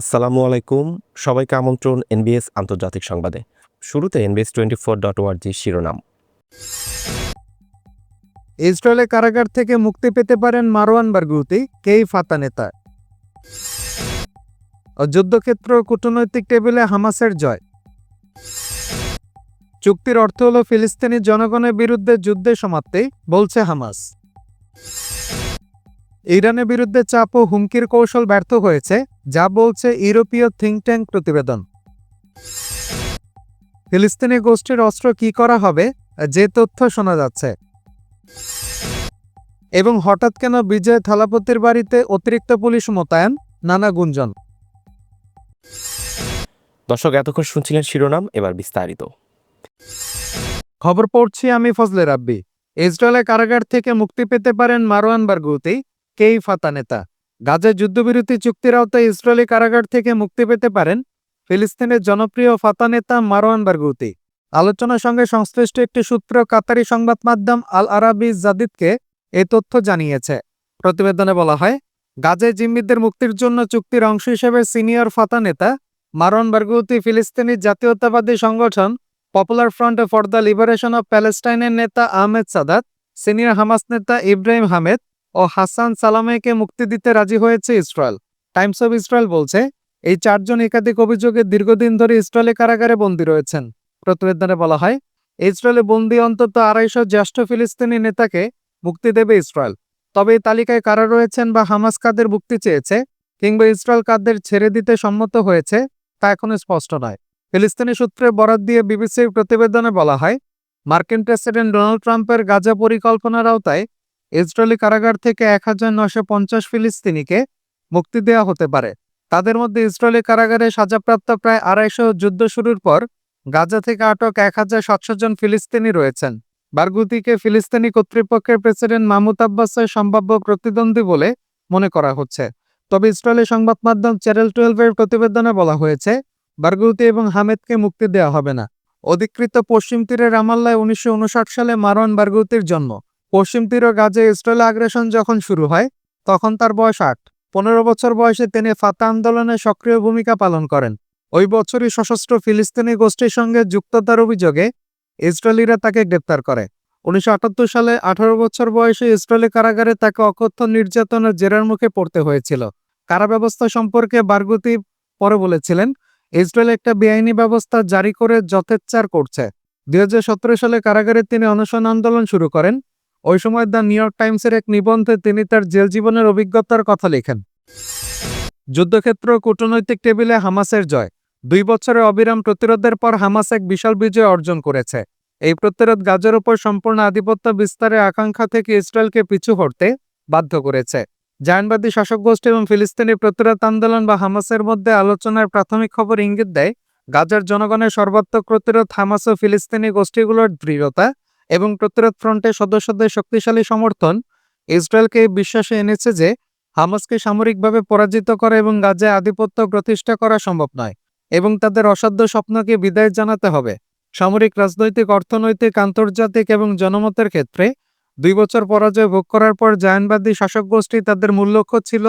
আসসালামু আলাইকুম। সবাইকে আমন্ত্রণ এনবিএস আন্তর্জাতিক সংবাদে। শুরুতে এনবিএস টোয়েন্টি ফোর ডট ওয়ার্জি শিরোনাম। ইসরায়েলে কারাগার থেকে মুক্তি পেতে পারেন মারওয়ান বারগুতি কেই ফাতা নেতা? যুদ্ধক্ষেত্র, কূটনৈতিক টেবিলে হামাসের জয়। চুক্তির অর্থ হল ফিলিস্তিনি জনগণের বিরুদ্ধে যুদ্ধের সমাপ্তি, বলছে হামাস। ইরানের বিরুদ্ধে চাপ ও হুমকির কৌশল ব্যর্থ হয়েছে যা বলছে ইউরোপীয় থিঙ্ক ট্যাঙ্ক প্রতিবেদন। ফিলিস্তিনি গোষ্ঠীর অস্ত্র কি করা হবে যে তথ্য শোনা যাচ্ছে। এবং হঠাৎ কেন বিজয় থালাপতির বাড়িতে অতিরিক্ত পুলিশ মোতায়েন নানা গুঞ্জন। দর্শক এতক্ষণ শুনছিলেন শিরোনাম এবার বিস্তারিত। খবর পড়ছি আমি ফজলে রাব্বি। ইসরায়েলের কারাগার থেকে মুক্তি পেতে পারেন মারওয়ান বারগুতি কেই ফাতা নেতা গাজা যুদ্ধবিরতি চুক্তির আওতায় ইসরায়েলি কারাগার থেকে মুক্তি পেতে পারেন ফিলিস্তিনের জনপ্রিয় ফাতা নেতা মারওয়ান বারগুতি। আলোচনার সঙ্গে সংশ্লিষ্ট একটি সূত্র কাতারি সংবাদ মাধ্যম আল আরাবি জাদিদকে এই তথ্য জানিয়েছে। প্রতিবেদনে বলা হয়, গাজায় জিম্মিদের মুক্তির জন্য চুক্তির অংশ হিসেবে সিনিয়র ফাতা নেতা মারওয়ান বারগুতি ফিলিস্তিনি জাতীয়তাবাদী সংগঠন popular front for the liberation of প্যালেস্টাইনের নেতা আহমেদ সাদাত, সিনিয়র হামাস নেতা ইব্রাহিম হামেদ ও হাসান সালামেকে মুক্তি দিতে রাজি হয়েছে ইসরায়েল। টাইমস অব ইসরায়েল বলছে, এই চারজন একাধিক অভিযোগে দীর্ঘদিন ধরে ইসরায়েলি কারাগারে বন্দী রয়েছেন। প্রতিবেদনে বলা হয়, ইসরায়েলে বন্দী অন্তত আড়াইশো জ্যেষ্ঠ ফিলিস্তিনি নেতাকে মুক্তি দেবে ইসরায়েল। তবে এই তালিকায় কারা রয়েছেন বা হামাস কাদের মুক্তি চেয়েছে কিংবা ইসরায়েল কাদের ছেড়ে দিতে সম্মত হয়েছে, তা এখনও স্পষ্ট নয়। ফিলিস্তিনি সূত্রে বরাত দিয়ে বিবিসির প্রতিবেদনে বলা হয়, মার্কিন প্রেসিডেন্ট ডোনাল্ড ট্রাম্পের গাজা পরিকল্পনার আওতায় ইসরায়েলি কারাগার থেকে এক হাজার পঞ্চাশ ফিলিস্তিনিকে মুক্তি দেওয়া হতে পারে। তাদের মধ্যে ইসরায়েলি কারাগারে সাজাপ্রাপ্ত প্রায় আড়াইশো যুদ্ধ শুরুর পর গাজা থেকে আটক এক হাজার সাতশো জন ফিলিস্তিনি রয়েছেন। বারগুতিকে ফিলিস্তিনি কর্তৃপক্ষের প্রেসিডেন্ট মাহমুদ আব্বাসের সম্ভাব্য প্রতিদ্বন্দ্বী বলে মনে করা হচ্ছে। তবে ইসরায়েলি সংবাদ মাধ্যম চ্যানেল টুয়েলভের প্রতিবেদনে বলা হয়েছে, বারগুতি এবং হামেদকে মুক্তি দেওয়া হবে না। অধিকৃত পশ্চিম তীরের রামাল্লায় উনিশশো উনষাট সালে মারওয়ান বারগুতির জন্ম। পশ্চিম তীর গাজে ইসরায়েল আগ্রাসন যখন শুরু হয়, তখন তার বয়স আট। পনেরো বছর বয়সে তিনি ফাতা আন্দোলনে সক্রিয় ভূমিকা পালন করেন। ওই বছরই সশস্ত্র ফিলিস্তিনি গোষ্ঠীর সঙ্গে যুক্ততার অভিযোগে ইসরায়েলিরা তাকে গ্রেপ্তার করে। উনিশশো আটাত্তর সালে আঠারো বছর বয়সে ইসরায়েলি কারাগারে তাকে অকথ্য নির্যাতনের জেরার মুখে পড়তে হয়েছিল। কারা ব্যবস্থা সম্পর্কে বারগুতি পরে বলেছিলেন, ইসরায়েল একটা বেআইনি ব্যবস্থা জারি করে যথেচ্ছার করছে। দুই হাজার সতেরো সালে কারাগারে তিনি অনশন আন্দোলন শুরু করেন। ওই সময় দ্য নিউ ইয়র্ক টাইমসের এক নিবন্ধে তিনি তার জেল জীবনের অভিজ্ঞতার কথা লেখেন। যুদ্ধক্ষেত্র কূটনৈতিক টেবিলে হামাসের জয়। দুই বছরের অবিরাম প্রতিরোধের পর হামাস এক বিশাল বিজয় অর্জন করেছে। এই প্রতিরোধ গাজার উপর সম্পূর্ণ আধিপত্য বিস্তারের আকাঙ্ক্ষা থেকে ইসরায়েলকে পিছু হটতে বাধ্য করেছে। জায়নবাদী শাসক গোষ্ঠী এবং ফিলিস্তিনি প্রতিরোধ আন্দোলন বা হামাসের মধ্যে আলোচনার প্রাথমিক খবর ইঙ্গিত দেয়, গাজার জনগণের সর্বাত্মক প্রতিরোধ হামাস ও ফিলিস্তিনি গোষ্ঠীগুলোর দৃঢ়তা এবং প্রতিরোধ ফ্রন্টের সদস্যদের শক্তিশালী সমর্থন ইসরায়েলকে বিশ্বাসে এনেছে যে হামাসকে সামরিকভাবে পরাজিত করা এবং গাজায় আধিপত্য প্রতিষ্ঠা করা সম্ভব নয় এবং তাদের অসাধ্য স্বপ্নকে বিদায় জানাতে হবে। সামরিক, রাজনৈতিক, অর্থনৈতিক, আন্তর্জাতিক এবং জনমতের ক্ষেত্রে দুই বছর পরাজয় ভোগ করার পর জায়নবাদী শাসক গোষ্ঠী তাদের মূল লক্ষ্য ছিল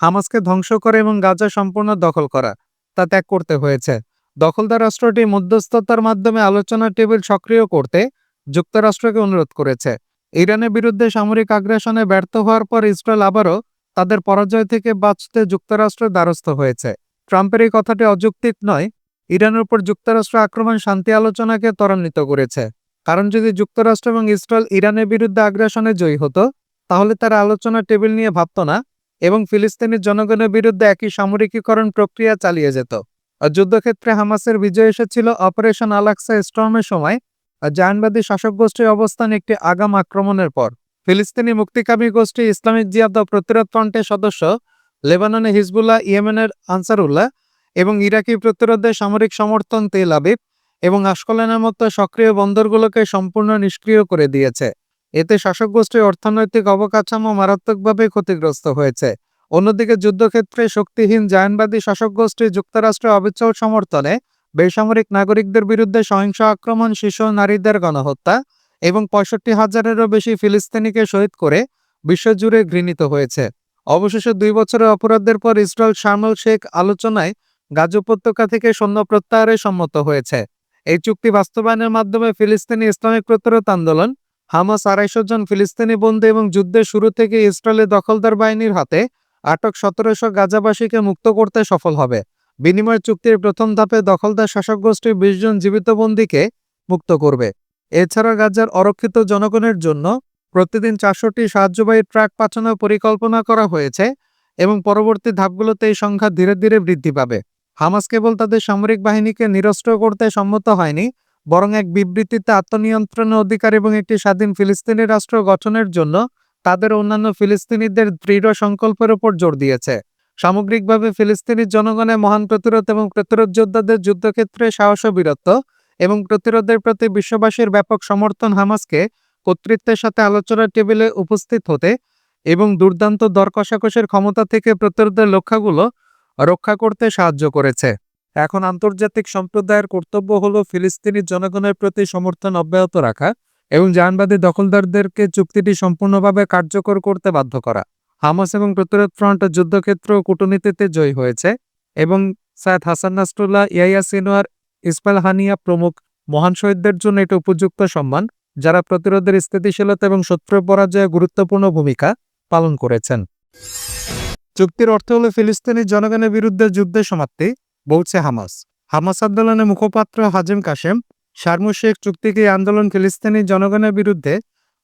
হামাসকে ধ্বংস করে এবং গাজা সম্পূর্ণ দখল করা। তা ত্যাগ করতে হয়েছে। দখলদার রাষ্ট্রটি মধ্যস্থতার মাধ্যমে আলোচনা টেবিল সক্রিয় করতে যুক্তরাষ্ট্রকে অনুরোধ করেছে। ইরানের বিরুদ্ধে সামরিক আগ্রাসনে ব্যর্থ হওয়ার পর ইসরায়েল আবারও তাদের পরাজয় থেকে বাঁচতে যুক্তরাষ্ট্রের দ্বারস্থ হয়েছে। ট্রাম্পের এই কথাটি অযৌক্তিক নয়, ইরানের উপর যুক্তরাষ্ট্র আক্রমণ শান্তি আলোচনাকে ত্বরান্বিত করেছে। কারণ যদি যুক্তরাষ্ট্র এবং ইসরায়েল ইরানের বিরুদ্ধে আগ্রাসনে জয়ী হতো, তাহলে তারা আলোচনা টেবিল নিয়ে ভাবত না এবং ফিলিস্তিনি জনগণের বিরুদ্ধে একই সামরিকীকরণ প্রক্রিয়া চালিয়ে যেত। যুদ্ধক্ষেত্রে হামাসের বিজয় এসেছিল অপারেশন আলাক্সা স্টর্মের সময় আর জায়নবাদী শাসক গোষ্ঠীর অবস্থান একটি আগাম আক্রমণের পর। ফিলিস্তিনি মুক্তিকামী গোষ্ঠী ইসলামিক জিয়াদ প্রতিরোধ ফ্রন্টের সদস্য লেবাননে হিজবুল্লাহ, ইয়েমেনের আনসারুল্লাহ এবং ইরাকি প্রতিরোধের সামরিক সমর্থন তেল আবিব এবং আশকলানের মতো সক্রিয় বন্দরগুলোকে সম্পূর্ণ নিষ্ক্রিয় করে দিয়েছে। এতে শাসক গোষ্ঠীর অর্থনৈতিক অবকাঠামো মারাত্মকভাবে ক্ষতিগ্রস্ত হয়েছে। অন্যদিকে যুদ্ধক্ষেত্রে শক্তিহীন জায়নবাদী শাসক গোষ্ঠী যুক্তরাষ্ট্রের অবিচল সমর্থনে বেসামরিক নাগরিকদের বিরুদ্ধে সহিংস আক্রমণ, শিশু নারীদের গণহত্যা এবং পঁয়ষট্টি হাজারেরও বেশি ফিলিস্তিনিকে শহীদ করে বিশ্বজুড়ে ঘৃণিত হয়েছে। অবশেষে দুই বছরের অপরাধের পর ইসরায়েল শার্মল শেখ আলোচনায় গাজ উপত্যকা থেকে সৈন্য প্রত্যাহারে সম্মত হয়েছে। এই চুক্তি বাস্তবায়নের মাধ্যমে ফিলিস্তিনি ইসলামিক প্রতিরোধ আন্দোলন, হামাস আড়াইশো জন ফিলিস্তিনি বন্দী এবং যুদ্ধের শুরু থেকে ইসরায়েলের দখলদার বাহিনীর হাতে আটক সতেরোশো গাজাবাসীকে মুক্ত করতে সফল হবে। বিনিময় চুক্তির প্রথম ধাপে দখলদার শাসক গোষ্ঠী বিশ জন জীবিত বন্দীকে মুক্ত করবে। এছাড়া গাজার অরক্ষিত জনগণের জন্য প্রতিদিন চারশোটি সাহায্যবাহী ট্রাক পাঠানোর পরিকল্পনা করা হয়েছে এবং পরবর্তী ধাপগুলোতে এই সংখ্যা ধীরে ধীরে বৃদ্ধি পাবে। হামাস কেবল তাদের সামরিক বাহিনীকে নিরস্ত্র করতে সম্মত হয়নি, বরং এক বিবৃতিতে আত্মনিয়ন্ত্রণের অধিকার এবং একটি স্বাধীন ফিলিস্তিনি রাষ্ট্র গঠনের জন্য তাদের অন্যান্য ফিলিস্তিনিদের দৃঢ় সংকল্পের উপর জোর দিয়েছে। সামগ্রিকভাবে ফিলিস্তিনি জনগণের মহান প্রতিরোধ এবং প্রতিরোধ যোদ্ধাদের যুদ্ধক্ষেত্রে সাহস বীরত্ব এবং প্রতিরোধের প্রতি বিশ্ববাসীর ব্যাপক সমর্থন হামাসকে কর্তৃত্বের সাথে আলোচনার টেবিলে উপস্থিত হতে এবং দুর্দান্ত দর কষাকষির ক্ষমতা থেকে প্রতিরোধের লক্ষ্যগুলো রক্ষা করতে সাহায্য করেছে। এখন আন্তর্জাতিক সম্প্রদায়ের কর্তব্য হল ফিলিস্তিনি জনগণের প্রতি সমর্থন অব্যাহত রাখা এবং জাহানবাদী দখলদারদেরকে চুক্তিটি সম্পূর্ণভাবে কার্যকর করতে বাধ্য করা। হামাস এবং প্রতিরোধ ফ্রন্ট যুদ্ধক্ষেত্র কূটনীতিতে জয়ী হয়েছে এবং সায়দ হাসান নাসরুল্লাহ ইয়াইয়া সিনোয়ার ইসমাইল হানিয়া প্রমুখ মহান শহীদদের জন্য এটা উপযুক্ত সম্মান, যারা প্রতিরোধের স্থিতিশীলতা এবং শত্রু পরাজয়ে গুরুত্বপূর্ণ ভূমিকা পালন করেছেন। চুক্তির অর্থ হল ফিলিস্তিনি জনগণের বিরুদ্ধে যুদ্ধের সমাপ্তি, বলছে হামাস। হামাস আন্দোলনের মুখপাত্র হাজিম কাশেম, শারমু শেখ চুক্তিকে আন্দোলন ফিলিস্তিনি জনগণের বিরুদ্ধে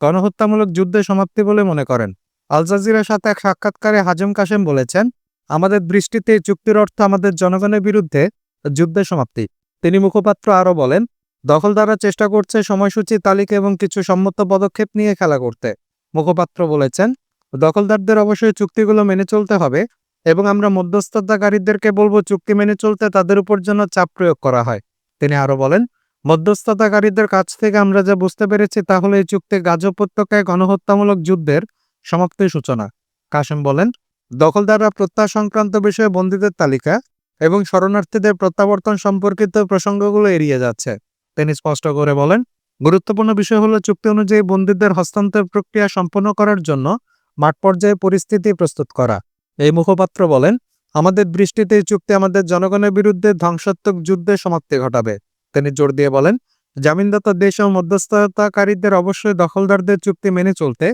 গণহত্যামূলক যুদ্ধের সমাপ্তি বলে মনে করেন। আল জাজিরার সাথে এক সাক্ষাৎকারে হাজম কাশেম বলেছেন, আমাদের দৃষ্টিতে এই চুক্তির অর্থ আমাদের জনগণের বিরুদ্ধে যুদ্ধের সমাপ্তি। তিনি মুখপাত্র আরও বলেন, দখলদাররা চেষ্টা করছে সময়সূচি, তালিকা এবং কিছু সম্মত পদক্ষেপ নিয়ে খেলা করতে। মুখপাত্র বলেছেন, দখলদারদের অবশ্যই চুক্তিগুলো মেনে চলতে হবে এবং আমরা মধ্যস্থতাকারীদেরকে বলব চুক্তি মেনে চলতে তাদের উপর যেন চাপ প্রয়োগ করা হয়। তিনি আরও বলেন, মধ্যস্থতাকারীদের কাছ থেকে আমরা যা বুঝতে পেরেছি তাহলে এই চুক্তি গাজ উপত্যকায় গণহত্যামূলক যুদ্ধের সমাপ্তির সূচনা। কাশেম বলেন, দখলদাররা প্রত্যাহ সংক্রান্ত বিষয়ে বন্দীদের তালিকা এবং শরণার্থীদের প্রত্যাবর্তন সম্পর্কিত প্রসঙ্গগুলো এড়িয়ে যাচ্ছে। তিনি স্পষ্ট করে বলেন, গুরুত্বপূর্ণ বিষয় হলো চুক্তি অনুযায়ী বন্দীদের হস্তান্তর প্রক্রিয়া সম্পন্ন করার জন্য মাঠ পর্যায়ে পরিস্থিতি প্রস্তুত করা। এই মুখপাত্র বলেন, আমাদের দৃষ্টিতে এই চুক্তি আমাদের জনগণের বিরুদ্ধে ধ্বংসাত্মক যুদ্ধের সমাপ্তি ঘটাবে। তিনি জোর দিয়ে বলেন, জামিনদাতা দেশ ও মধ্যস্থতাকারীদের অবশ্যই দখলদারদের চুক্তি মেনে চলতে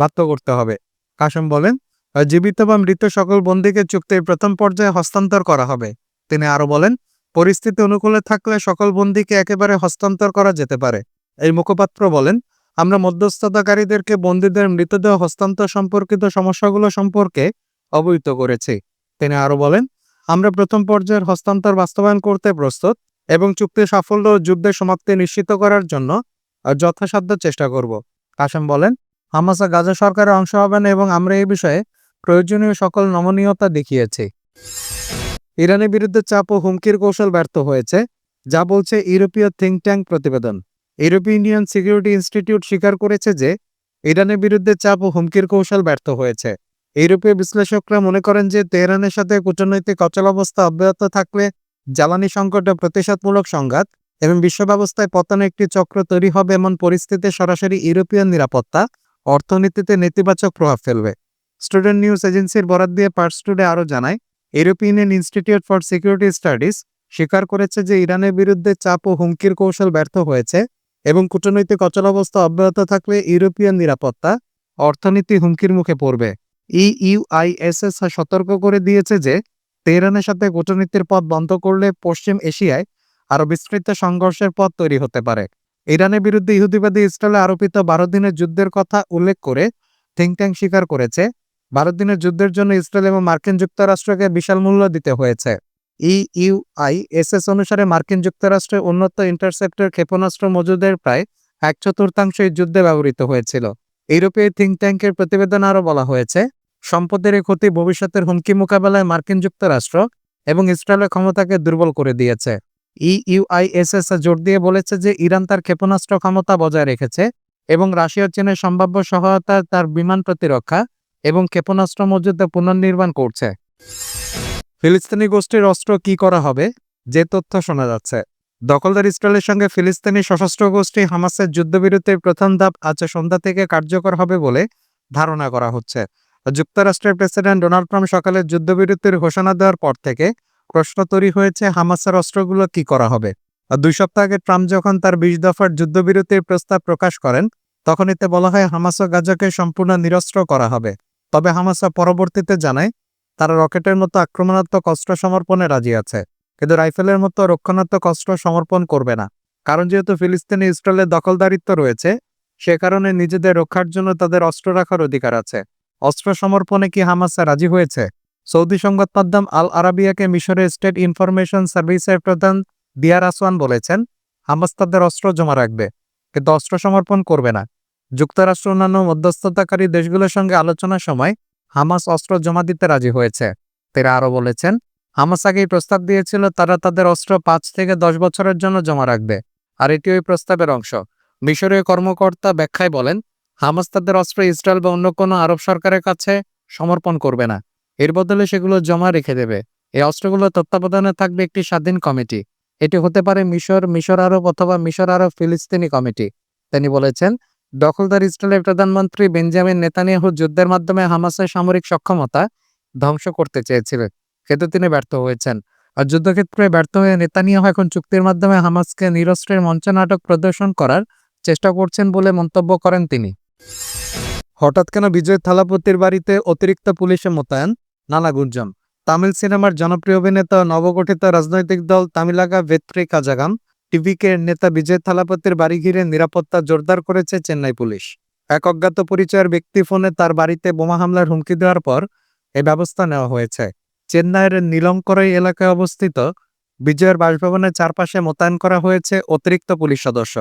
বাধ্য করতে হবে। কাসম বলেন, জীবিত বা মৃত সকল বন্দীকে চুক্তির প্রথম পর্যায়ে হস্তান্তর করা হবে। তিনি আরও বলেন, পরিস্থিতি অনুকূলে থাকলে সকল বন্দীকে একেবারে হস্তান্তর করা যেতে পারে। এই মুখপাত্র বলেন, আমরা মধ্যস্থতাকারীদেরকে বন্দীদের মৃতদেহ হস্তান্তর সম্পর্কিত সমস্যাগুলো সম্পর্কে অবহিত করেছি। তিনি আরও বলেন, আমরা প্রথম পর্যায়ের হস্তান্তর বাস্তবায়ন করতে প্রস্তুত এবং চুক্তির সাফল্য ও যুদ্ধের সমাপ্তি নিশ্চিত করার জন্য যথাসাধ্য চেষ্টা করব। কাসেম বলেন হামাসা গাজা সরকারের অংশ হবেন এবং আমরা এই বিষয়ে প্রয়োজনীয় সকল নমনীয়তা দেখিয়েছি। ইরানের বিরুদ্ধে চাপ ও হুমকির কৌশল ব্যর্থ হয়েছে, যা বলছে ইউরোপীয় থিঙ্ক ট্যাঙ্ক প্রতিবেদন। ইউরোপীয় ইউনিয়ন সিকিউরিটি ইনস্টিটিউট স্বীকার করেছে যে, ইরানের বিরুদ্ধে চাপ ও হুমকির কৌশল ব্যর্থ হয়েছে। ইউরোপীয় বিশ্লেষকরা মনে করেন যে, তেহরানের সাথে কূটনৈতিক অচল অচলাবস্থা অব্যাহত থাকলে জ্বালানি সংকটে প্রতিশোধমূলক সংঘাত এবং বিশ্ব ব্যবস্থায় পতনে একটি চক্র তৈরি হবে এমন পরিস্থিতিতে সরাসরি ইউরোপীয় নিরাপত্তা অর্থনীতিতে নেতিবাচক প্রভাব ফেলবে। স্টুডেন্ট নিউজ এজেন্সির বরাদ দিয়ে পার্স টুডে আরও জানায়, European Institute for Security Studies স্বীকার করেছে যে ইরানের বিরুদ্ধে চাপ ও হুমকির কৌশল ব্যর্থ হয়েছে এবং কূটনৈতিক অচলাবস্থা অব্যাহত থাকলে ইউরোপিয়ান নিরাপত্তা, অর্থনীতি হুমকির মুখে পড়বে। ইইউআইএসএস সতর্ক করে দিয়েছে যে তেহরানের সাথে কূটনীতির পথ বন্ধ করলে পশ্চিম এশিয়ায় আরও বিস্তৃত সংঘর্ষের পথ তৈরি হতে পারে। ইরানের বিরুদ্ধে ইহুদিবাদী ইসরায়েলে আরোপিত বারো দিনের যুদ্ধের কথা উল্লেখ করে থিঙ্ক ট্যাঙ্ক স্বীকার করেছে। বারো দিনের যুদ্ধের জন্য ইসরায়েল এবং মার্কিন যুক্তরাষ্ট্রকে বিশাল মূল্য দিতে হয়েছে। E ইইউআইএসএস অনুসারে মার্কিন যুক্তরাষ্ট্রের উন্নত ইন্টারসেপ্টর ক্ষেপণাস্ত্র মজুদের প্রায় এক চতুর্থাংশ এই যুদ্ধে ব্যবহৃত হয়েছিল। ইউরোপীয় থিঙ্ক ট্যাঙ্কের প্রতিবেদন আরও বলা হয়েছে, সম্পদের এই ক্ষতি ভবিষ্যতের হুমকি মোকাবেলায় মার্কিন যুক্তরাষ্ট্র এবং ইসরায়েলের ক্ষমতাকে দুর্বল করে দিয়েছে। ইইউআইএসএস জোর দিয়ে বলেছে যে ইরান তার ক্ষেপণাস্ত্র ক্ষমতা বজায় রেখেছে এবং রাশিয়া চীনের সম্ভাব্য সহায়তা তার বিমান প্রতিরক্ষা এবং ক্ষেপণাস্ত্র মজুদে পুনর্নির্মাণ করছে। ফিলিস্তিনি গোষ্ঠীর অস্ত্র কি করা হবে? যে তথ্য শোনা যাচ্ছে। দখলদার ইসরায়েলের সঙ্গে ফিলিস্তিনি সশস্ত্র গোষ্ঠী হামাসের যুদ্ধবিরতির প্রথম ধাপ আজ সন্ধ্যা থেকে কার্যকর হবে বলে ধারণা করা হচ্ছে। যুক্তরাষ্ট্রের প্রেসিডেন্ট ডোনাল্ড ট্রাম্প সকালে যুদ্ধবিরতির ঘোষণা দেওয়ার পর থেকে প্রশ্ন তৈরি হয়েছে, হামাসের অস্ত্রগুলো কি করা হবে? আর দুই সপ্তাহ আগে ট্রাম্প যখন তার বিশ দফার যুদ্ধবিরতির প্রস্তাব প্রকাশ করেন তখন এতে বলা হয় হামাস ও গাজাকে সম্পূর্ণ নিরস্ত্র করা হবে। তবে হামাসা পরবর্তীতে জানায়, তারা রকেটের মতো আক্রমণাত্মক অস্ত্র সমর্পণে রাজি আছে, কিন্তু রাইফেলের মতো রক্ষণাত্মক অস্ত্র সমর্পণ করবে না। কারণ যেহেতু ফিলিস্তিনি ইসরায়েলের দখলদারিত্ব রয়েছে, সে কারণে নিজেদের রক্ষার জন্য তাদের অস্ত্র রাখার অধিকার আছে। অস্ত্র সমর্পণে কি হামাসা রাজি হয়েছে? সৌদি সংবাদ মাধ্যম আল আরাবিয়াকে মিশরের স্টেট ইনফরমেশন সার্ভিসের প্রধান দিয়ার আসওয়ান বলেছেন, হামাস তাদের অস্ত্র জমা রাখবে, কিন্তু অস্ত্র সমর্পণ করবে না। যুক্তরাষ্ট্র অন্যান্য মধ্যস্থতাকারী দেশগুলোর সঙ্গে আলোচনার সময় হামাস অস্ত্র জমা দিতে রাজি হয়েছে। তারা আরও বলেছেন, হামাস আগেই প্রস্তাব দিয়েছিল তারা তাদের অস্ত্র পাঁচ থেকে দশ বছরের জন্য জমা রাখবে, আর এটি ওই প্রস্তাবের অংশ। মিশরীয় কর্মকর্তা ব্যাখ্যায় বলেন, হামাস তাদের অস্ত্র ইসরায়েল বা অন্য কোনো আরব সরকারের কাছে সমর্পণ করবে না। এর বদলে সেগুলো জমা রেখে দেবে। এই অস্ত্রগুলো তত্ত্বাবধানে থাকবে একটি স্বাধীন কমিটি। এটি হতে পারে মিশর মিশর আরব অথবা মিশর আরব ফিলিস্তিনি কমিটি। তিনি বলেছেন, দখলদার ইসরায়েলের প্রধানমন্ত্রী বেঞ্জামিন নেতানিয়াহু যুদ্ধের মাধ্যমে হামাসের সামরিক সক্ষমতা ধ্বংস করতে চেয়েছিলেন। কিন্তু তিনি ব্যর্থ হয়েছেন। আর যুদ্ধক্ষেত্রে ব্যর্থ হয়ে নেতানিয়াহু এখন চুক্তির মাধ্যমে হামাসকে নিরস্ত্রের মঞ্চনাটক প্রদর্শন করার চেষ্টা করছেন বলে মন্তব্য করেন তিনি। হঠাৎ কেন বিজয় থালাপতির বাড়িতে অতিরিক্ত পুলিশে মোতায়েন? নানা গুঞ্জন। তামিল সিনেমার জনপ্রিয় অভিনেতা, নবগঠিত রাজনৈতিক দল তামিলাগা ভেত্রি কাজাগাম, টিভিকে নেতা বিজয় থালাপতির বাড়ি ঘিরে নিরাপত্তা জোরদার করেছে চেন্নাই পুলিশ। এক অজ্ঞাত পরিচয়ের ব্যক্তি ফোনে তার বাড়িতে বোমা হামলার হুমকি দেওয়ার পর এ ব্যবস্থা নেওয়া হয়েছে। চেন্নাইয়ের নীলঙ্করই এলাকায় অবস্থিত বিজয়ের বাসভবনের চারপাশে মোতায়েন করা হয়েছে অতিরিক্ত পুলিশ সদস্য।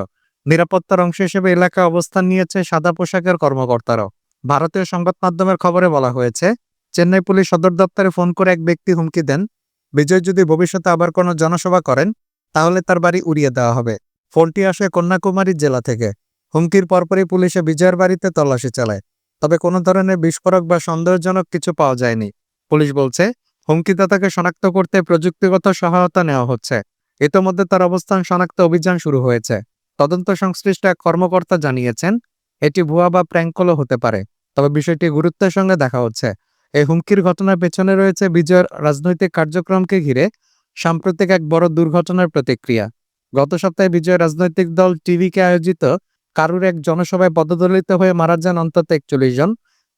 নিরাপত্তার অংশ হিসেবে এলাকায় অবস্থান নিয়েছে সাদা পোশাকের কর্মকর্তারাও। ভারতীয় সংবাদ মাধ্যমের খবরে বলা হয়েছে, চেন্নাই পুলিশ সদর দপ্তরে ফোন করে এক ব্যক্তি হুমকি দেন, বিজয় যদি ভবিষ্যতে আবার কোনো জনসভা করেন, তাহলে তার বাড়ি উড়িয়ে দেওয়া হবে। ফোনটি আসে কন্যাকুমারী জেলা থেকে। হুমকির পরপরই পুলিশে বিজয়ের বাড়িতে তল্লাশি চালায়। তবে কোনো ধরনের বিস্ফোরক বা সন্দেহজনক কিছু পাওয়া যায়নি। পুলিশ বলছে, হুমকিদাতাকে শনাক্ত করতে প্রযুক্তিগত সহায়তা নেওয়া হচ্ছে। ইতোমধ্যে তার অবস্থান শনাক্ত অভিযান শুরু হয়েছে। তদন্ত সংশ্লিষ্ট এক কর্মকর্তা জানিয়েছেন, এটি ভুয়া বা প্র্যাঙ্কলও হতে পারে, তবে বিষয়টি গুরুত্বের সঙ্গে দেখা হচ্ছে। এই হুমকির ঘটনার পেছনে রয়েছে বিজয়ের রাজনৈতিক কার্যক্রমকে ঘিরে সাম্প্রতিক এক বড় দুর্ঘটনার প্রতিক্রিয়া। গত সপ্তাহে বিজয় রাজনৈতিক দল টিভিকে আয়োজিত কারুর এক জনসভায় পদদলিত হয়ে মারা যান অন্তত একচল্লিশ জন,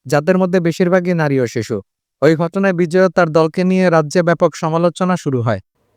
যাদের মধ্যে বেশিরভাগই নারী ও শিশু। ওই ঘটনায় বিজয় তার দলকে নিয়ে রাজ্যে ব্যাপক সমালোচনা শুরু হয়।